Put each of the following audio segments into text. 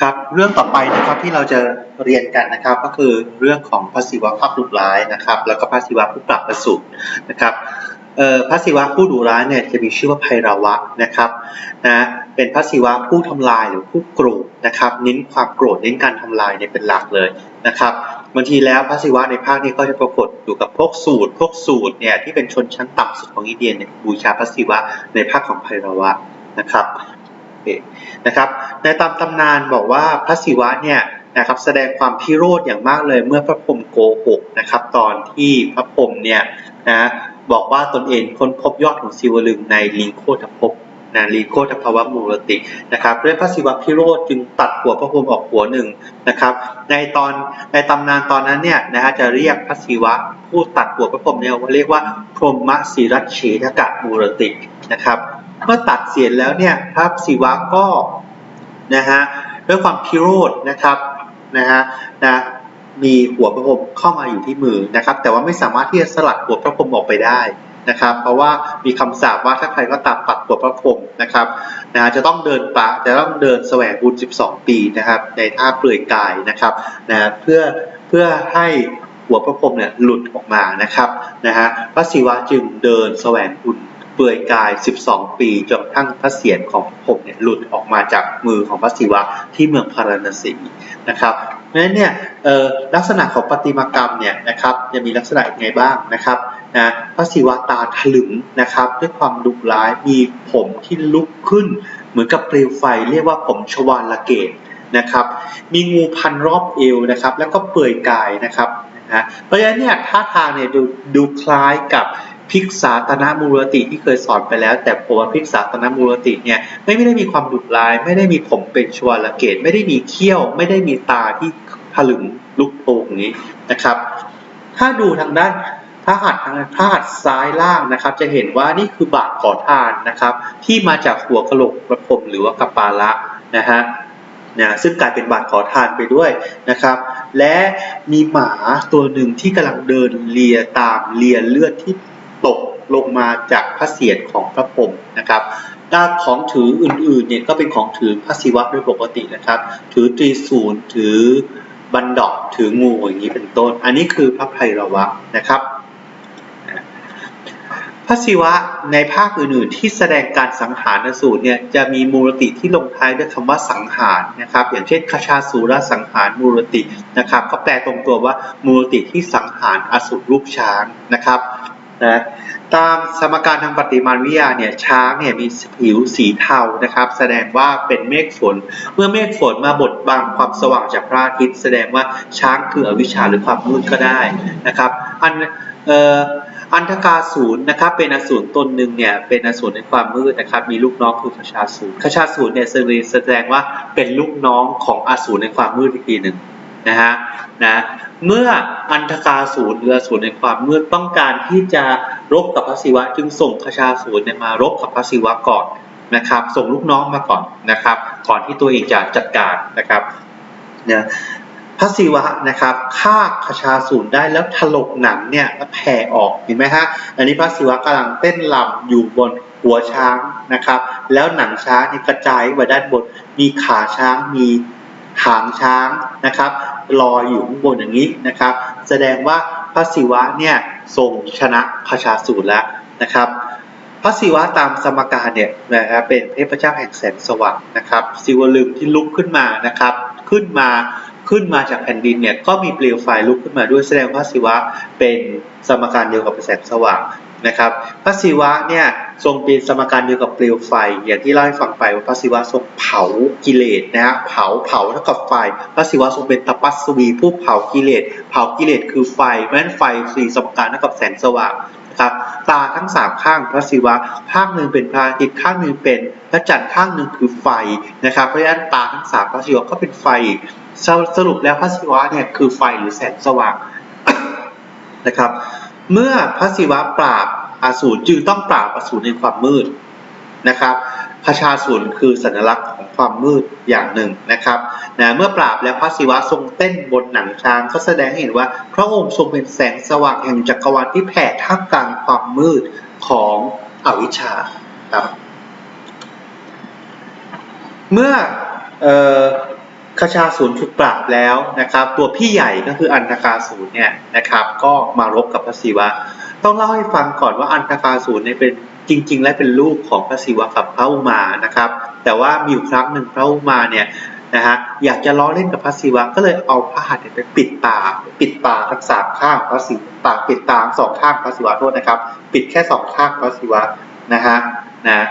ครับเรื่องต่อไปนะครับที่เราจะเรียนกันนะครับก็คือเรื่องของพระศิวะภาพดุร้ายนะครับ แล้วก็พระศิวะผู้ปรับประสุนะครับเอ่อพระศิวะผู้ดุร้ายเนี่ยจะมีชื่อว่าไพราวะนะครับนะเป็นพระศิวะผู้ทำลายหรือผู้โกรธนะครับ เน้นความโกรธเน้นการทำลายเนี่ยเป็นหลักเลยนะครับบางทีแล้วพระศิวะในภาคนี้ก็จะปรากฏอยู่กับพวกสูตร พวกสูตรเนี่ยที่เป็นชนชั้นต่ำสุดของอินเดียเนี่ยบูชาพระศิวะในภาคของไพราวะนะครับ นะครับในตามตำนานบอกว่าพระศิวะเนี่ยนะครับแสดงความพิโรธอย่างมากเลยเมื่อพระพรหมโกหกนะครับตอนที่พระพรหมเนี่ยนะบอกว่าตนเองค้นพบยอดของศิวลึงในลิงโคตภพนะลิงโคตภวมูรตินะครับด้วยพระศิวะพิโรธจึงตัดหัวพระพรหมออกหัวหนึ่งนะครับ ในตอนในตำนานตอนนั้นเนี่ยนะฮะจะเรียกพระศิวะผู้ตัดหัวพระพรหมเนี่ยเรียกว่าพรหมศิรัชเฉทกะมูรตินะครับ เมื่อตัดเสียนแล้วเนี่ยพระศิวะก็นะฮะด้วยความพิโรธนะครับนะฮะนะมีหัวพระพรหมเข้ามาอยู่ที่มือนะครับ แต่ว่าไม่สามารถที่จะสลัดหัวพระพรหมออกไปได้นะครับ เพราะว่ามีคำสาปว่าถ้าใครก็ตามปัดหัวพระพรหมนะครับนะจะต้องเดินปะจะต้องเดินแสวงบุญ 12 ปีนะครับ ในท่าเปลือยกายนะครับนะเพื่อเพื่อให้หัวพระพรหมเนี่ยหลุดออกมานะครับนะฮะพระศิวะจึงเดินแสวงบุญ เปลือยกาย 12 ปีจนกระทั่งพระเศียรของผมเนี่ยหลุดออกมาจากมือของพระศิวะที่เมืองพาราณสีนะครับเพราะฉะนั้นเนี่ยลักษณะของปฏิมากรรมเนี่ยนะครับจะมีลักษณะยังไงบ้างนะครับนะพระศิวะตาถลึงนะครับด้วยความดุร้ายมีผมที่ลุกขึ้น เหมือนกับเปลวไฟเรียกว่าผมชวาลเกตนะครับมีงูพันรอบเอวนะครับแล้วก็เปลือยกายนะครับนะเพราะฉะนั้นเนี่ยท่าทางเนี่ยดูดูคล้ายกับ พิกษาตนะมูรติที่เคยสอนไปแล้ว แต่ผมว่าพิกษาตนะมูรติเนี่ยไม่ได้มีความดุร้าย ไม่ได้มีผมเป็นชวาลเกต ไม่ได้มีเขี้ยว ไม่ได้มีตาที่ผลึงลุกโป่งนี้นะครับ ถ้าดูทางด้านพระหัตถ์ทางพระหัตถ์ซ้ายล่างนะครับ จะเห็นว่านี่คือบาทขอทานนะครับ ที่มาจากหัวกะโหลกประพรมหรือว่ากระปาละนะฮะนะซึ่งกลายเป็นบาทขอทานไปด้วยนะครับ และมีหมาตัวหนึ่งที่กำลังเดินเลียตามเลียเลือดที่ ตกลงมาจากพระเศียรของพระพรหมนะครับด้านของถืออื่นๆเนี่ยก็เป็นของถือพระศิวะโดยปกตินะครับ ถือตรีศูนย์ถือบันดอกถืองูอย่างนี้เป็นต้น อันนี้คือพระไพรวะนะครับ พระศิวะในภาคอื่นๆ ที่แสดงการสังหารสูตรเนี่ยจะมีมูรติที่ลงท้ายด้วยคำว่าสังหารนะครับ อย่างเช่นคชาสูรสังหารมูรตินะครับ ก็แปลตรงตัวว่ามูรติที่สังหารอสูรลูกช้างนะครับ นะตามสมการทางปฏิมาวิทยาเนี่ยช้างเนี่ยมีผิวสีเทานะครับ แสดงว่าเป็นเมฆฝน เมื่อเมฆฝนมาบดบังความสว่างจากพระอาทิตย์แสดงว่าช้างคืออวิชชาหรือความมืดก็ได้นะครับ อันเอ่ออันธกาศูนย์นะครับเป็นอสูรตนหนึ่งเนี่ยเป็นอสูรในความมืดนะครับมีลูกน้องคือขชาศูนย์ขชาศูนย์เนี่ยแสดงว่าเป็นลูกน้องของอสูรในความมืดอีกทีหนึ่งนะฮะนะ เมื่ออันธกาศูนย์หรืออสูรในความมืดต้องการที่จะรบกับพระศิวะ จึงส่งขชาศูนย์มารบกับพระศิวะก่อนนะครับ ส่งลูกน้องมาก่อนนะครับ ก่อนที่ตัวเองจะจัดการนะครับนะพระศิวะนะครับฆ่าขชาศูนย์ได้แล้วถลกหนังเนี่ยแล้วแผ่ออกเห็นไหมฮะอันนี้พระศิวะกำลังเต้นลำอยู่บนหัวช้างนะครับ แล้วหนังช้างนี่กระจายไปด้านบนมีขาช้างมีหางช้างนะครับ ลอยอยู่ข้างบนอย่างนี้นะครับ แสดงว่าพระศิวะเนี่ยทรงชนะพระชาสูตรแล้วนะครับพระศิวะตามสมการเนี่ยนะครับเป็นเทพเจ้าแห่งแสงสว่างนะครับศิวลึงที่ลุกขึ้นมานะครับ ขึ้นมาขึ้นมาจากแผ่นดินเนี่ยก็มีเปลวไฟลุกขึ้นมาด้วยแสดงว่าศิวะเป็นสมการเดียวกับแสงสว่าง นะครับพระศิวะเนี่ยทรงเป็นสมการเดียวกับเปลวไฟ อย่างที่เล่าให้ฟังไปว่าพระศิวะทรงเผากิเลสนะฮะเผาเผาเท่ากับไฟ พระศิวะทรงเป็นตปัสสวีผู้เผากิเลส เผากิเลสคือไฟเพราะฉะนั้นไฟสี่สมการเท่ากับแสงสว่างนะครับตาทั้งสามข้างพระศิวะข้างหนึ่งเป็นพระอาทิตย์ข้างหนึ่งเป็นพระจันทร์ข้างหนึ่งคือไฟนะครับเพราะฉะนั้นตาทั้งสามพระศิวะก็เป็นไฟสรุปแล้วพระศิวะเนี่ยคือไฟหรือแสงสว่างนะครับ เมื่อพระศิวะปราบอสูรจึงต้องปราบอสูรในความมืดนะครับพระชาสูรคือสัญลักษณ์ของความมืดอย่างหนึ่งนะครับนะเมื่อปราบแล้วพระศิวะทรงเต้นบนหนังช้างก็แสดงให้เห็นว่า พระองค์ทรงเป็นแสงสว่างแห่งจักรวาลที่แผ่ท่ามกลางความมืดของอวิชชาครับ เมื่ออ คชาศูนย์ถูกปราบแล้วนะครับ ตัวพี่ใหญ่ก็คืออันธกาศูนย์เนี่ยนะครับ ก็มารบกับพระศิวะ ต้องเล่าให้ฟังก่อนว่าอันธกาศูนย์เนี่ยเป็นจริง ๆ และเป็นลูกของพระศิวะกับพระอุมานะครับ แต่ว่ามีอยู่ครั้งหนึ่งพระอุมาเนี่ยนะฮะอยากจะล้อเล่นกับพระศิวะก็เลยเอาพระหัตถ์เนี่ยไปปิดตาปิดตาทั้งสามข้างพระศิวะตาปิดตาสองข้างพระศิวะโทษนะครับ ปิดแค่สองข้างพระศิวะนะฮะนะ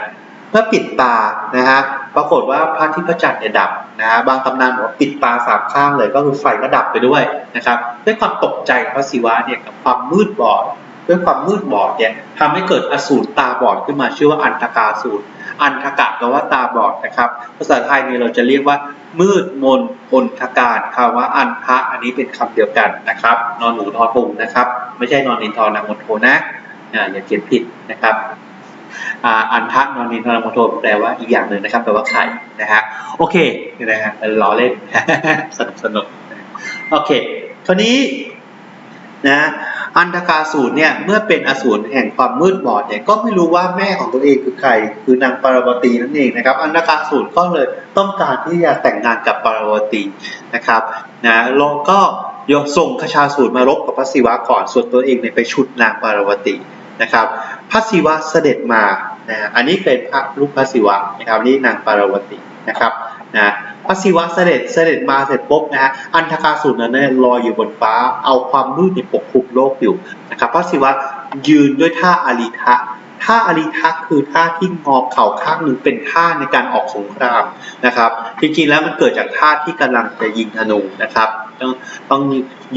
เมื่อปิดตานะฮะ ปรากฏว่าพระอาทิตย์พระจันทร์เนี่ยดับนะฮะบางตำนานบอกว่าปิดตาสามข้างเลยก็คือไฟก็ดับไปด้วยนะครับด้วยความตกใจพระศิวะเนี่ยกับความมืดบอดด้วยความมืดบอดเนี่ยทำให้เกิดอสูรตาบอดขึ้นมาชื่อว่าอันทกาสูรอันทกะแปลว่าตาบอดนะครับ ภาษาไทยเนี่ยเราจะเรียกว่า มืดมนอนทการคำว่าอันทะอันนี้เป็นคำเดียวกันนะครับ นอนหนูทอทุงนะครับ ไม่ใช่นอนนินทอนางมนโทนะอย่าเขียนผิดนะครับ อันทะนอนนินทอนางมโทแปลว่าอีกอย่างหนึ่งนะครับแปลว่าไข่นะฮะโอเคนะฮะล้อเล่นสนุกสนุกโอเคคราวนี้นะอันทกาสูรเนี่ยเมื่อเป็นอสูรแห่งความมืดบอดเนี่ยก็ไม่รู้ว่าแม่ของตัวเองคือใคร คือนางปารวตีนั่นเองนะครับอันทกาสูรก็เลยต้องการที่จะแต่งงานกับปารวตีนะครับนะแล้วก็ยกส่งขชาสูรมารบกับพระศิวะก่อนส่วนตัวเองเนี่ยไปชุดนางปารวตีนะครับ พระศิวะเสด็จมานะฮะอันนี้เป็นพระรูปพระศิวะนะครับนี่นางปารวตีนะครับนะพระศิวะเสด็จเสด็จมาเสร็จปุ๊บนะฮะอันทกาสูรนั้นเนี่ยลอยอยู่บนฟ้า เอาความมืดเนี่ยปกคลุมโลกอยู่นะครับพระศิวะยืนด้วยท่าอาริทะท่าอาริทะคือท่าที่งอเข่าข้างหนึ่งเป็นท่าในการออกสงครามนะครับ จริงๆแล้วมันเกิดจากท่าที่กำลังจะยิงธนูนะครับ ต้องต้อง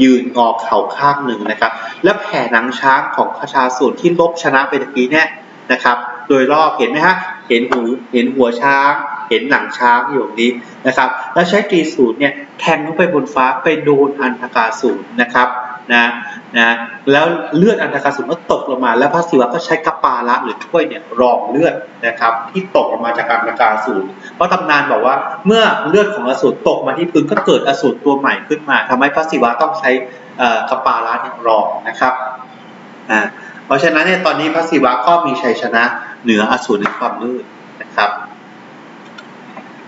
ยืนงอเข่าข้างหนึ่งนะครับ และแผ่หนังช้างของพระชาสูตรที่ลบชนะไปตะกี้เนี่ยนะครับ โดยรอบเห็นไหมฮะเห็นหูเห็นหัวช้าง เห็นหนังช้างอยู่ตรงนี้นะครับ แล้วใช้ตรีสูตรเนี่ยแทงลงไปบนฟ้าไปโดนอันธกาสูตรนะครับ นะนะแล้วเลือดอันธกาสูตรก็ตกลงมา แล้วพระศิวะก็ใช้กระปาละหรือถ้วยเนี่ยรองเลือดนะครับ ที่ตกลงมาจากอันธกาสูตรเพราะตำนานบอกว่าเมื่อเลือดของอสูรตกมาที่พื้นก็เกิดอสูรตัวใหม่ขึ้นมาทำให้พระศิวะต้องใช้กระปาละเนี่ยรองนะครับอ่าเพราะฉะนั้นเนี่ยตอนนี้พระศิวะก็มีชัยชนะเหนืออสูรในความมืดนะครับ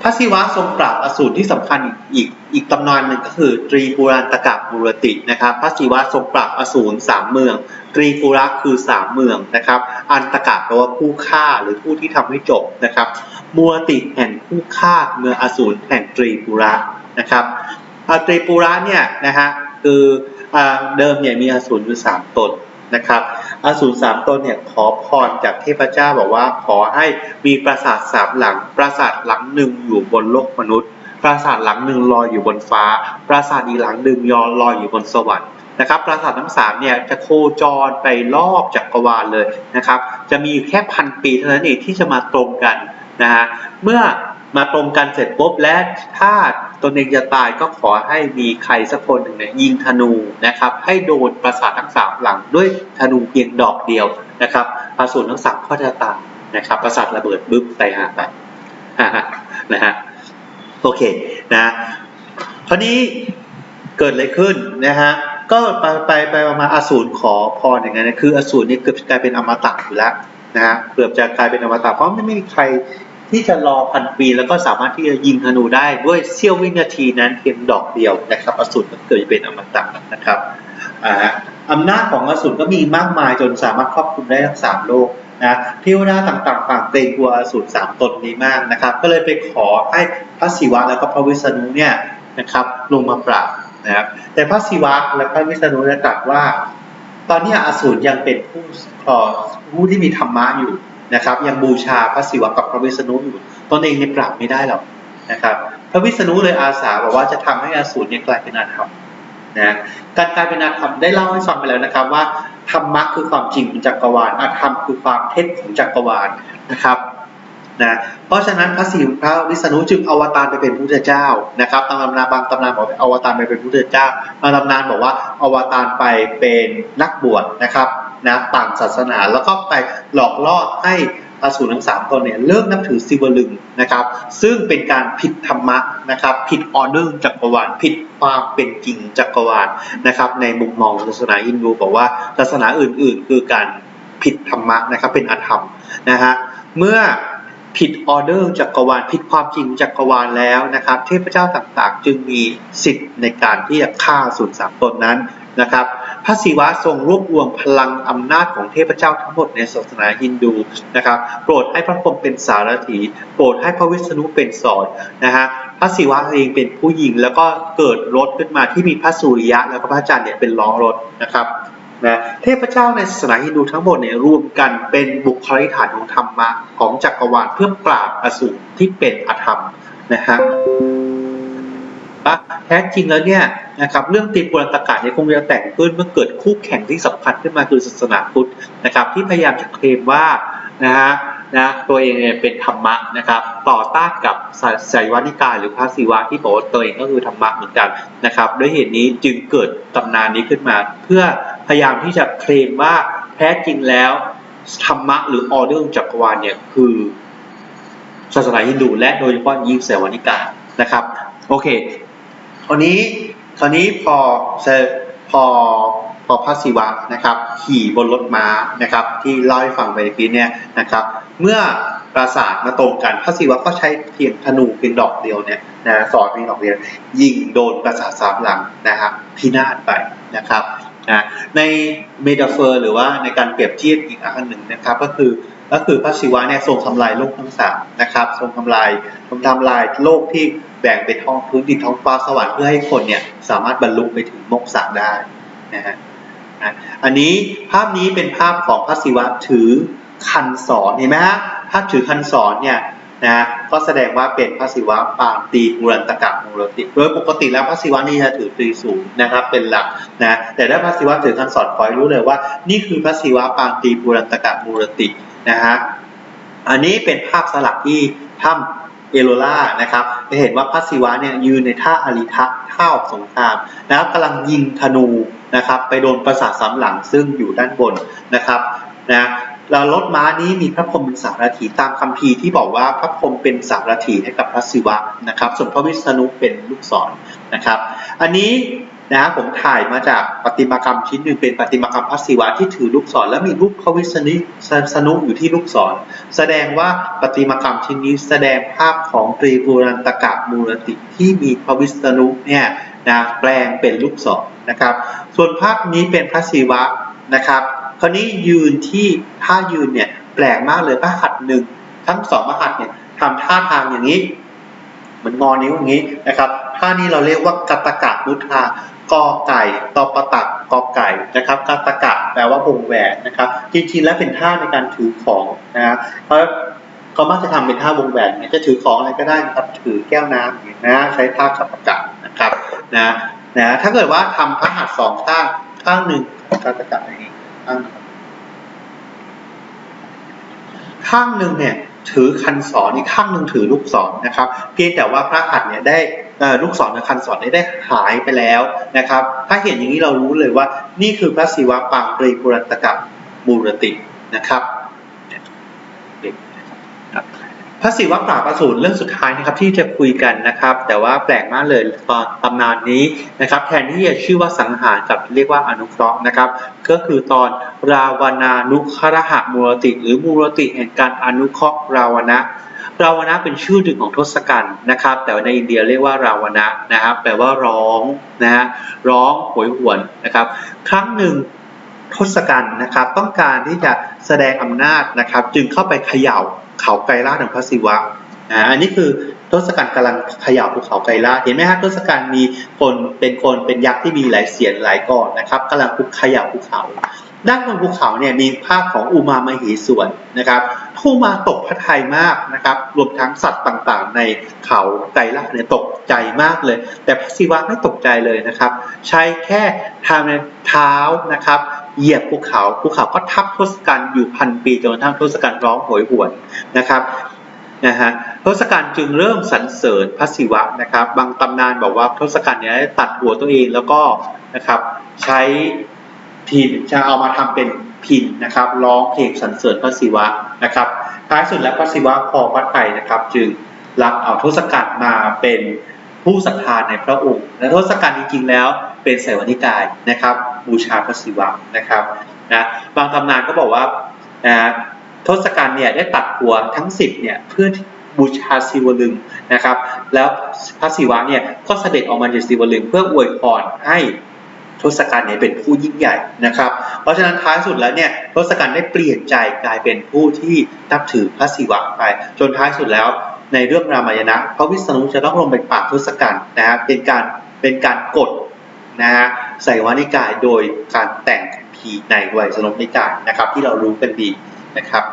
พระศิวะทรงปราบอสูรที่สำคัญอีกอีกตำนานหนึ่งก็คือ ตรีปุรานตกะมูรตินะครับพระศิวะทรงปราบอสูรสามเมือง ตรีปุระคือสามเมืองนะครับ อันตกะแปลว่าผู้ฆ่าหรือผู้ที่ทำให้จบนะครับมูรติแห่งผู้ฆ่าเมืองอสูรแห่งตรีปุระนะครับตรีปุระเนี่ยนะฮะคืออเดิมเนี่ยมีอสูรอยู่สามตน นะครับอสูรสามตนเนี่ยขอพรจากเทพเจ้าบอกว่าขอให้มีปราสาทสามหลัง ปราสาทหลังหนึ่งอยู่บนโลกมนุษย์ ปราสาทหลังหนึ่งลอยอยู่บนฟ้า ปราสาทอีกหลังหนึ่งยอลอยอยู่บนสวรรค์นะครับปราสาททั้งสามเนี่ยจะโคจรไปรอบจักรวาลเลยนะครับ จะมีอยู่แค่พันปีเท่านั้นเองที่จะมาตรงกันนะฮะเมื่อมาตรงกันเสร็จปุ๊บและถ้า ตนเองจะตายก็ขอให้มีใครสักคนหนึ่งเนี่ยยิงธนูนะครับ ให้โดนปราสาททั้งสามหลังด้วยธนูเพียงดอกเดียวนะครับอสูรทั้งสามก็จะตายนะครับ ปราสาทระเบิดบึ้บไปหาไปนะฮะโอเคนะคราวนี้เกิดอะไรขึ้นนะฮะก็ไปไปไปมาอสูรขอพรอย่างไงนะคืออสูรนี่เกือบกลายเป็นอมตะอยู่แล้วนะฮะเกือบจะกลายเป็นอมตะเพราะไม่มีใคร ที่จะรอพันปีแล้วก็สามารถที่จะยิงธนูได้ด้วยเสี้ยววินาทีนั้นเพียงดอกเดียวนะครับอสูรก็เกิดเป็นอมตะนะครับอ่าอำนาจของอสูรก็มีมากมายจนสามารถครอบคลุมได้ทั้งสามโลกนะเทวดาต่างๆต่างเกรงกลัวอสูรสามตนนี้มากนะครับ ก็เลยไปขอให้พระศิวะแล้วก็พระวิษณุเนี่ยนะครับลงมาปราบนะครับแต่พระศิวะและพระวิษณุได้ตรัสว่า ตอนนี้อสูรยังเป็นผู้ครองผู้ที่มีธรรมะอยู่ นะครับ ยังบูชาพระศิวะกับพระวิษณุอยู่ตนเองเนี่ยปราบไม่ได้หรอกนะครับ พระวิษณุเลยอาสาบอกว่าจะทำให้อสูรเนี่ยกลายเป็นอาธรรมนะการกลายเป็นอาธรรมได้เล่าให้ฟังไปแล้วนะครับว่าธรรมะคือความจริงของจักรวาลอาธรรมคือความเท็จของจักรวาลนะครับนะเพราะฉะนั้นพระศิวพระวิษณุจึงอวตารไปเป็นพระพุทธเจ้านะครับตามตำนานบางตำนานบอกว่าอวตารไปเป็นพระพุทธเจ้าบางตำนานบอกว่าอวตารไปเป็นนักบวชนะครับ นะต่างศาสนา แล้วก็ไปหลอกล่อให้อสูรทั้งสามตนเนี่ยเลิกนับถือศิวลึงนะครับ ซึ่งเป็นการผิดธรรมะนะครับ ผิดออเดอร์จักรวาลผิดความเป็นจริงจักรวาลนะครับ ในมุมมองศาสนาฮินดูบอกว่าศาสนาอื่น ๆ คือการผิดธรรมะนะครับเป็นอธรรมนะฮะเมื่อผิดออเดอร์จักรวาลผิดความจริงจักรวาลแล้วนะครับ เทพเจ้าต่างๆ จึงมีสิทธิ์ในการที่จะฆ่าสูตรสามตนนั้นนะครับ พระศิวะทรงรวบรวมพลังอำนาจของเทพเจ้าทั้งหมดในศาสนาฮินดูนะครับ โปรดให้พระพรหมเป็นสารถี โปรดให้พระวิษณุเป็นสอนนะฮะพระศิวะเองเป็นผู้หญิงแล้วก็เกิดรถขึ้นมาที่มีพระสุริยะ แล้วก็พระจันทร์เนี่ยเป็นล้อรถนะครับนะเทพเจ้าในศาสนาฮินดูทั้งหมดเนี่ยรวมกันเป็นบุคลิกฐานของธรรมะของจักรวาลเพื่อปราบอสูรที่เป็นอธรรมนะฮะ ท้จริงแล้วเนี่ยนะครับเรื่องตีปุรันตกะเนี่ยคงจะแต่งขึ้นเมื่อเกิดคู่แข่งที่สำคัญขึ้นมาคือศาสนาพุทธนะครับที่พยายามจะเคลมว่านะฮะนะตัวเองเนี่ยเป็นธรรมะนะครับต่อต้านกับไสยวานิกายหรือพระศิวะที่บอกว่าตัวเองก็คือธรรมะเหมือนกันนะครับด้วยเหตุนี้จึงเกิดตำนานนี้ขึ้นมา เพื่อพยายามที่จะเคลมว่าแท้จริงแล้วธรรมะหรือออเดอร์จักรวาลเนี่ยคือศาสนาฮินดูและโดยเฉพาะยิ่งไสยวานิกายนะครับโอเค คราวนี้คราวนี้พอพอพอพระศิวะนะครับ ขี่บนรถม้านะครับ ที่เล่าให้ฟังไปเมื่อกี้เนี่ยนะครับ เมื่อปราสาทมาตรงกันพระศิวะก็ใช้เพียงธนูเพียงดอกเดียวเนี่ยนะสอนเพียงดอกเดียวยิงโดนปราสาทสามหลังนะครับพินาศไปนะครับนะในเมตาเฟอร์ หรือว่าในการเปรียบเทียบอีกอันหนึ่งนะครับ ก็คือก็คือพระศิวะเนี่ยทรงทำลายโลกทั้งสามนะครับ ทรงทำลายทรงทำลายโลกที่ แบ่งเป็นท้องพื้นดินท้องฟ้าสวรรค์เพื่อให้คนเนี่ยสามารถบรรลุไปถึงโมกษะได้นะฮะอันนี้ภาพนี้เป็นภาพของพระศิวะถือคันศรเห็นไหมฮะถ้าถือคันศรเนี่ยนะก็แสดงว่าเป็นพระศิวะปางตีมุรันตกะมูรติโดยปกติแล้วพระศิวะนี่จะถือตรีสูงนะครับเป็นหลักนะแต่ถ้าพระศิวะถือคันศรคอยรู้เลยว่า นี่คือพระศิวะปางตีมุรันตกะมูรตินะฮะอันนี้เป็นภาพสลักที่ถ้ำ เอโลล่านะครับจะเห็นว่าพระศิวะเนี่ยยืนในท่าอาริทะท่าออสงครามนะครับกำลังยิงธนูนะครับไปโดนปราสาทสามหลังซึ่งอยู่ด้านบนนะครับนะแล้วรถม้านี้มีพระพรหมเป็นสารถีตามคัมภีร์ที่บอกว่าพระพรหมเป็นสารถีให้กับพระศิวะนะครับ ส่วนพระวิษณุเป็นลูกศรนะครับ อันนี้ นะผมถ่ายมาจากปฏิมากรรมชิ้นหนึ่งเป็นปฏิมากรรมพระศิวะที่ถือลูกศรและมีรูปพระวิษณุสนุอยู่ที่ลูกศร แสดงว่าปฏิมากรรมชิ้นนี้แสดงภาพของตรีบูรันตกะมูรติที่มีพระวิษณุเนี่ยนะแปลงเป็นลูกศรนะครับ ส่วนภาพนี้เป็นพระศิวะนะครับคราวนี้ยืนที่ท่ายืนเนี่ยแปลกมากเลยพระหัตถ์หนึ่งทั้งสองพระหัตถ์เนี่ยทำท่าทางอย่างนี้เหมือนงอนิ้วอย่างนี้นะครับท่านี้เราเรียกว่ากัตกะมุทา กอไก่ตอปะตักกอไก่นะครับกัตะกะแปลว่าวงแหวนนะครับจริงๆแล้วเป็นท่าในการถือของนะเพราะเขามักจะทำเป็นท่าวงแหวนจะถือของอะไรก็ได้นะครับถือแก้วน้ำนะใช้ท่ากัตกะนะครับนะนะถ้าเกิดว่าทำพระหัตถ์สองข้างข้างหนึ่งกัตกะอย่างนี้ข้างหนึ่งข้างหนึ่งเนี่ยถือคันศรอีกข้างหนึ่งถือลูกศรนะครับ เพียงแต่ว่าพระหัตถ์เนี่ยได้ ลูกศรกับคันศรได้หายไปแล้วนะครับ ถ้าเห็นอย่างนี้เรารู้เลยว่านี่คือพระศิวะปางตรีปุรันตกะมูรตินะครับ พระศิวะปราบอสูรเรื่องสุดท้ายนะครับที่จะคุยกันนะครับ แต่ว่าแปลกมากเลยตอนตำนานนี้นะครับ แทนที่จะชื่อว่าสังหารกับเรียกว่าอนุเคราะห์นะครับ ก็คือตอนราวนานุครหะมูรติ หรือมูรติแห่งการอนุเคราะห์ราวนะราวนะเป็นชื่อหนึ่งของทศกัณฐ์นะครับ แต่ในอินเดียเรียกว่าราวนะนะครับแปลว่าร้องนะฮะร้องโหยหวนนะครับ ครั้งหนึ่ง ทศกัณฐ์นะครับ ต้องการที่จะแสดงอำนาจนะครับ จึงเข้าไปเขย่าเขาไกรลาดของพระศิวะอันนี้คือทศกัณฐ์กำลังเขย่าภูเขาไกรลาดเห็นไหมฮะทศกัณฐ์มีคนเป็นคนเป็นยักษ์ที่มีหลายเสียนหลายก่อนนะครับกำลังคุกเขย่าภูเขา ด้านบนภูเขาเนี่ยมีภาพของอุมามเหสวนนะครับผู้มาตกพระทัยมากนะครับ รวมทั้งสัตว์ต่างๆ ในเขาไกรลาดเนี่ยตกใจมากเลย แต่พระศิวะไม่ตกใจเลยนะครับ ใช้แค่ทางเท้านะครับ เหยียบภูเขาภูเขาก็ทับทศกัณฐ์อยู่พันปีจนกระทั่งทศกัณฐ์ร้องโหยหวนนะครับนะฮะทศกัณฐ์จึงเริ่มสรรเสริญพระศิวะนะครับ บางตำนานบอกว่าทศกัณฐ์เนี่ยตัดหัวตัวเองแล้วก็นะครับใช้พินจะเอามาทำเป็นพินนะครับร้องเพลงสรรเสริญพระศิวะนะครับท้ายสุดแล้วพระศิวะพอพระไทยนะครับ จึงรับเอาทศกัณฐ์มาเป็นผู้ศรัทธาในพระองค์ และทศกัณฐ์จริงๆแล้วเป็นไสยวนิกายนะครับ บูชาพระศิวะนะครับนะบางตำนานก็บอกว่านะทศกัณฐ์เนี่ยได้ตัดหัวทั้ง 10เนี่ยเพื่อบูชาศิวลึงนะครับ แล้วพระศิวะเนี่ยก็เสด็จออกมาจากศิวลึงเพื่ออวยพรให้ทศกัณฐ์เนี่ยเป็นผู้ยิ่งใหญ่นะครับ เพราะฉะนั้นท้ายสุดแล้วเนี่ยทศกัณฐ์ได้เปลี่ยนใจกลายเป็นผู้ที่นับถือพระศิวะไปจนท้ายสุดแล้ว ในเรื่องรามายณะพระวิษณุจะต้องลงไปปราบทศกัณฐ์นะฮะเป็นการเป็นการกดนะฮะ ใส่วานิกายโดยการแต่งผีในไวยสนมนิกายนะครับ ที่เรารู้กันดีนะครับ